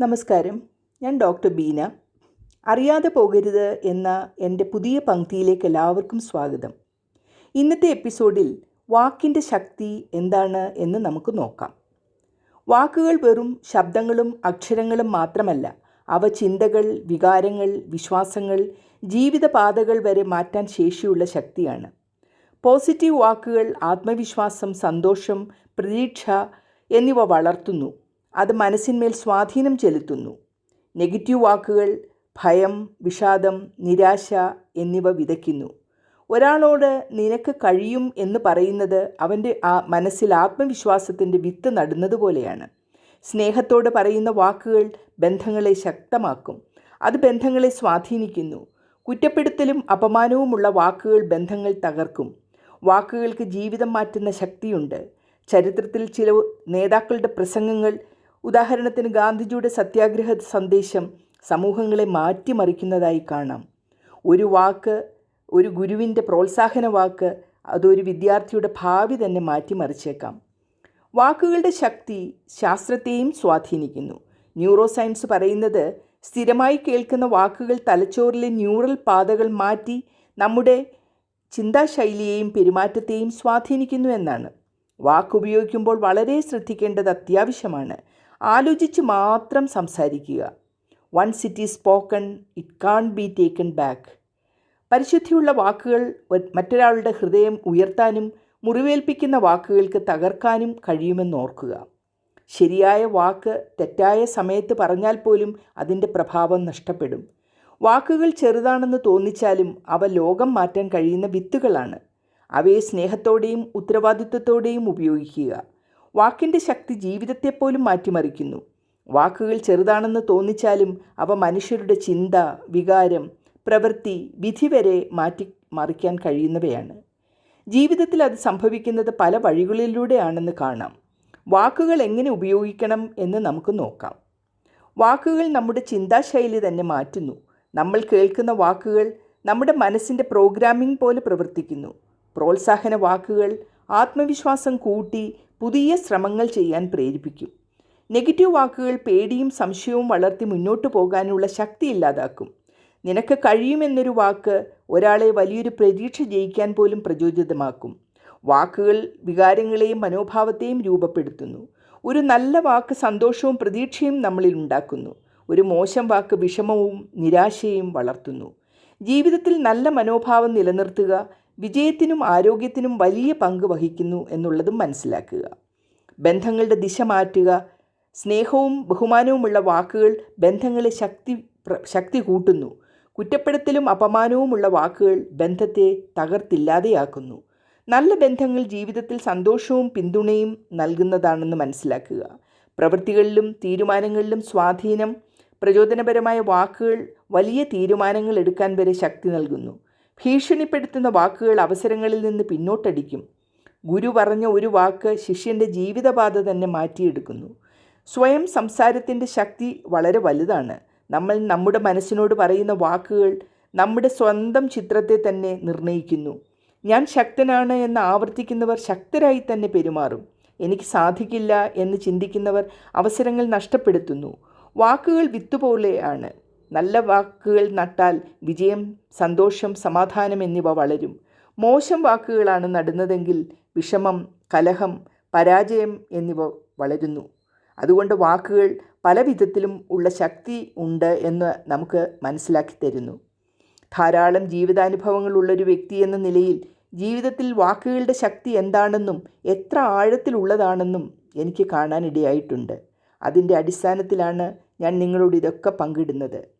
നമസ്കാരം. ഞാൻ ഡോക്ടർ ബീന. അറിയാതെ പോകരുത് എന്ന എന്റെ പുതിയ പങ്ക്തിയിലേക്ക് എല്ലാവർക്കും സ്വാഗതം. ഇന്നത്തെ എപ്പിസോഡിൽ വാക്കിന്റെ ശക്തി എന്താണ് എന്ന് നമുക്ക് നോക്കാം. വാക്കുകൾ വെറും ശബ്ദങ്ങളും അക്ഷരങ്ങളും മാത്രമല്ല അവ ചിന്തകൾ വികാരങ്ങൾ വിശ്വാസങ്ങൾ ജീവിതപാതകൾ വരെ മാറ്റാൻ ശേഷിയുള്ള ശക്തിയാണ്. പോസിറ്റീവ് വാക്കുകൾ ആത്മവിശ്വാസം സന്തോഷം പ്രതീക്ഷ എന്നിവ വളർത്തുന്നു. അത് മനസ്സിന്മേൽ സ്വാധീനം ചെലുത്തുന്നു. നെഗറ്റീവ് വാക്കുകൾ ഭയം വിഷാദം നിരാശ എന്നിവ വിതയ്ക്കുന്നു. ഒരാളോട് നിനക്ക് കഴിയും എന്ന് പറയുന്നത് അവന്റെ ആ മനസ്സിൽ ആത്മവിശ്വാസത്തിന്റെ വിത്ത് നടുന്നത് പോലെയാണ്. സ്നേഹത്തോട് പറയുന്ന വാക്കുകൾ ബന്ധങ്ങളെ ശക്തമാക്കും. അത് ബന്ധങ്ങളെ സ്വാധീനിക്കുന്നു. കുറ്റപ്പെടുത്തലും അപമാനവുമുള്ള വാക്കുകൾ ബന്ധങ്ങൾ തകർക്കും. വാക്കുകൾക്ക് ജീവിതം മാറ്റുന്ന ശക്തിയുണ്ട്. ചരിത്രത്തിൽ ചില നേതാക്കളുടെ പ്രസംഗങ്ങൾ ഉദാഹരണത്തിന് ഗാന്ധിജിയുടെ സത്യാഗ്രഹ സന്ദേശം സമൂഹങ്ങളെ മാറ്റിമറിക്കുന്നതായി കാണാം. ഒരു വാക്ക് ഒരു ഗുരുവിന്റെ പ്രോത്സാഹന വാക്ക് അതൊരു വിദ്യാർത്ഥിയുടെ ഭാവി തന്നെ മാറ്റിമറിച്ചേക്കാം. വാക്കുകളുടെ ശക്തി ശാസ്ത്രത്തെയും സ്വാധീനിക്കുന്നു. ന്യൂറോ സയൻസ് പറയുന്നത് സ്ഥിരമായി കേൾക്കുന്ന വാക്കുകൾ തലച്ചോറിലെ ന്യൂറൽ പാതകൾ മാറ്റി നമ്മുടെ ചിന്താശൈലിയെയും പെരുമാറ്റത്തെയും സ്വാധീനിക്കുന്നു എന്നാണ്. വാക്കുപയോഗിക്കുമ്പോൾ വളരെ ശ്രദ്ധിക്കേണ്ടത് അത്യാവശ്യമാണ്. ആലോചിച്ച് മാത്രം സംസാരിക്കുക. Once it is spoken it can be taken back പരിശുദ്ധിയുള്ള വാക്കുകൾ മറ്റൊരാളുടെ ഹൃദയം ഉയർത്താനും മുറിവേൽപ്പിക്കുന്ന വാക്കുകൾക്ക് തകർക്കാനും കഴിയുമെന്നോർക്കുക ശരിയായ വാക്ക് തെറ്റായ സമയത്ത് പറഞ്ഞാൽ പോലും അതിന്റെ പ്രഭാവം നഷ്ടപ്പെടും. വാക്കുകൾ ചെറുതാണെന്ന് തോന്നിച്ചാലും അവ ലോകം മാറ്റാൻ കഴിയുന്ന വിത്തുകളാണ്. അവയെ സ്നേഹത്തോടെയും ഉത്തരവാദിത്വത്തോടെയും ഉപയോഗിക്കുക. വാക്കിന്റെ ശക്തി ജീവിതത്തെപ്പോലും മാറ്റിമറിക്കുന്നു. വാക്കുകൾ ചെറുതാണെന്ന് തോന്നിച്ചാലും അവ മനുഷ്യരുടെ ചിന്ത വികാരം പ്രവൃത്തി വിധി വരെ മാറ്റി മറിക്കാൻ കഴിയുന്നവയാണ്. ജീവിതത്തിൽ അത് സംഭവിക്കുന്നത് പല വഴികളിലൂടെയാണെന്ന് കാണാം. വാക്കുകൾ എങ്ങനെ ഉപയോഗിക്കണം എന്ന് നമുക്ക് നോക്കാം. വാക്കുകൾ നമ്മുടെ ചിന്താശൈലി തന്നെ മാറ്റുന്നു. നമ്മൾ കേൾക്കുന്ന വാക്കുകൾ നമ്മുടെ മനസ്സിന്റെ പ്രോഗ്രാമിംഗ് പോലെ പ്രവർത്തിക്കുന്നു. പ്രോത്സാഹന വാക്കുകൾ ആത്മവിശ്വാസം കൂട്ടി പുതിയ ശ്രമങ്ങൾ ചെയ്യാൻ പ്രേരിപ്പിക്കും. നെഗറ്റീവ് വാക്കുകൾ പേടിയും സംശയവും വളർത്തി മുന്നോട്ട് പോകാനുള്ള ശക്തി ഇല്ലാതാക്കും. നിനക്ക് കഴിയുമെന്നൊരു വാക്ക് ഒരാളെ വലിയൊരു പ്രതീക്ഷ ജയിക്കാൻ പോലും പ്രചോദിതമാക്കും. വാക്കുകൾ വികാരങ്ങളെയും മനോഭാവത്തെയും രൂപപ്പെടുത്തുന്നു. ഒരു നല്ല വാക്ക് സന്തോഷവും പ്രതീക്ഷയും നമ്മളിൽ ഉണ്ടാക്കുന്നു. ഒരു മോശം വാക്ക് വിഷമവും നിരാശയും വളർത്തുന്നു. ജീവിതത്തിൽ നല്ല മനോഭാവം നിലനിർത്തുക വിജയത്തിനും ആരോഗ്യത്തിനും വലിയ പങ്ക് വഹിക്കുന്നു എന്നുള്ളതും മനസ്സിലാക്കുക. ബന്ധങ്ങളുടെ ദിശ മാറ്റുക സ്നേഹവും ബഹുമാനവുമുള്ള വാക്കുകൾ ബന്ധങ്ങളെ ശക്തി ശക്തി കൂട്ടുന്നു. കുറ്റപ്പെടുത്തലും അപമാനവുമുള്ള വാക്കുകൾ ബന്ധത്തെ തകർത്തില്ലാതെയാക്കുന്നു. നല്ല ബന്ധങ്ങൾ ജീവിതത്തിൽ സന്തോഷവും പിന്തുണയും നൽകുന്നതാണെന്ന് മനസ്സിലാക്കുക. പ്രവൃത്തികളിലും തീരുമാനങ്ങളിലും സ്വാധീനം പ്രചോദനപരമായ വാക്കുകൾ വലിയ തീരുമാനങ്ങൾ എടുക്കാൻ വരെ ശക്തി നൽകുന്നു. ഭീഷണിപ്പെടുത്തുന്ന വാക്കുകൾ അവസരങ്ങളിൽ നിന്ന് പിന്നോട്ടടിക്കും. ഗുരു പറഞ്ഞ ഒരു വാക്ക് ശിഷ്യന്റെ ജീവിതപാത തന്നെ മാറ്റിയെടുക്കുന്നു. സ്വയം സംസാരത്തിന്റെ ശക്തി വളരെ വലുതാണ്. നമ്മൾ നമ്മുടെ മനസ്സിനോട് പറയുന്ന വാക്കുകൾ നമ്മുടെ സ്വന്തം ചിത്രത്തെ തന്നെ നിർണയിക്കുന്നു ഞാൻ ശക്തനാണ് എന്ന് ആവർത്തിക്കുന്നവർ ശക്തരായി തന്നെ പെരുമാറും. എനിക്ക് സാധിക്കില്ല എന്ന് ചിന്തിക്കുന്നവർ അവസരങ്ങൾ നഷ്ടപ്പെടുത്തുന്നു. വാക്കുകൾ വിത്തുപോലെയാണ് നല്ല വാക്കുകൾ നട്ടാൽ വിജയം സന്തോഷം സമാധാനം എന്നിവ വളരും. മോശം വാക്കുകളാണ് നടുന്നതെങ്കിൽ വിഷമം കലഹം പരാജയം എന്നിവ വളരുന്നു. അതുകൊണ്ട് വാക്കുകൾ പല വിധത്തിലും ഉള്ള ശക്തി ഉണ്ട് എന്ന് നമുക്ക് മനസ്സിലാക്കി തരുന്നു. ധാരാളം ജീവിതാനുഭവങ്ങളുള്ളൊരു വ്യക്തി എന്ന നിലയിൽ ജീവിതത്തിൽ വാക്കുകളുടെ ശക്തി എന്താണെന്നും എത്ര ആഴത്തിലുള്ളതാണെന്നും എനിക്ക് കാണാനിടയായിട്ടുണ്ട്. അതിന്റെ അടിസ്ഥാനത്തിലാണ് ഞാൻ നിങ്ങളോട് ഇതൊക്കെ പങ്കിടുന്നത്.